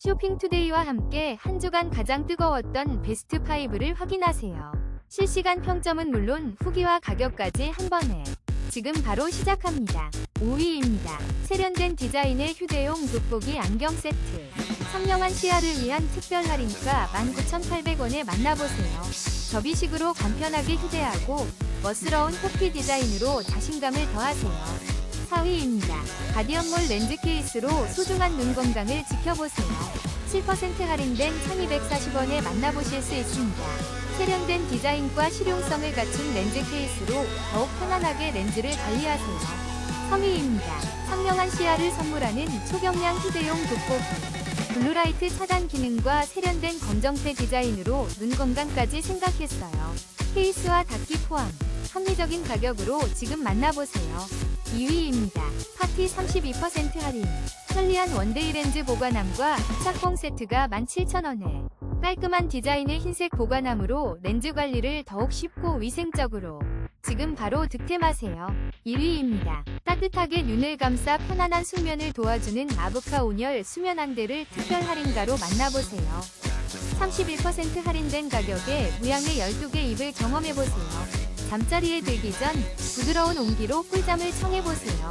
쇼핑투데이와 함께 한 주간 가장 뜨거웠던 베스트 5를 확인하세요. 실시간 평점은 물론 후기와 가격까지 한 번에 지금 바로 시작합니다. 5위입니다. 세련된 디자인의 휴대용 돋보기 안경 세트. 선명한 시야를 위한 특별 할인가 19,800원에 만나보세요. 접이식으로 간편하게 휴대하고 멋스러운 토피 디자인으로 자신감을 더하세요. 4위입니다. 가디언몰 렌즈 케이스로 소중한 눈 건강을 지켜보세요. 7% 할인된 1240원에 만나보실 수 있습니다. 세련된 디자인과 실용성을 갖춘 렌즈 케이스로 더욱 편안하게 렌즈를 관리하세요. 3위입니다. 선명한 시야를 선물하는 초경량 휴대용 돋보기. 블루라이트 차단 기능과 세련된 검정색 디자인으로 눈 건강까지 생각했어요. 케이스와 닫기 포함. 합리적인 가격으로 지금 만나보세요. 2위입니다. 파티 32% 할인. 편리한 원데이 렌즈 보관함과 짝꿍 세트가 17,000원에 깔끔한 디자인의 흰색 보관함으로 렌즈 관리를 더욱 쉽고 위생적으로 지금 바로 득템하세요. 1위입니다. 따뜻하게 눈을 감싸 편안한 숙면을 도와주는 아보카 온열 수면 안대를 특별 할인가로 만나보세요. 31% 할인된 가격에 무향의 12개 잎을 경험해보세요. 잠자리에 들기 전 부드러운 온기로 꿀잠을 청해보세요.